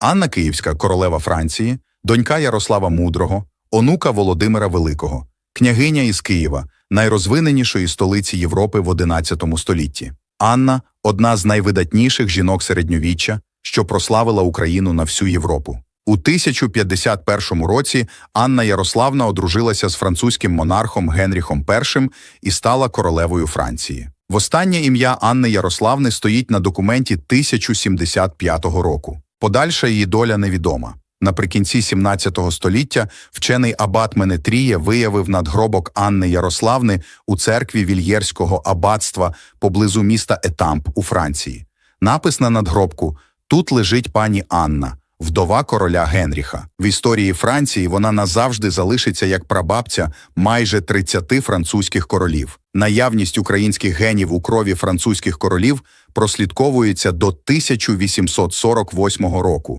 Анна Київська, королева Франції, донька Ярослава Мудрого, онука Володимира Великого, княгиня із Києва, найрозвиненішої столиці Європи в XI столітті. Анна одна з найвидатніших жінок середньовіччя, що прославила Україну на всю Європу. У 1051 році Анна Ярославна одружилася з французьким монархом Генріхом І і стала королевою Франції. Востаннє ім'я Анни Ярославни стоїть на документі 1075 року. Подальша її доля невідома. Наприкінці 17 століття вчений абат Менетріє виявив надгробок Анни Ярославни у церкві Вільєрського аббатства поблизу міста Етамп у Франції. Напис на надгробку «Тут лежить пані Анна, вдова короля Генріха». В історії Франції вона назавжди залишиться як прабабця майже 30 французьких королів. Наявність українських генів у крові французьких королів прослідковується до 1848 року.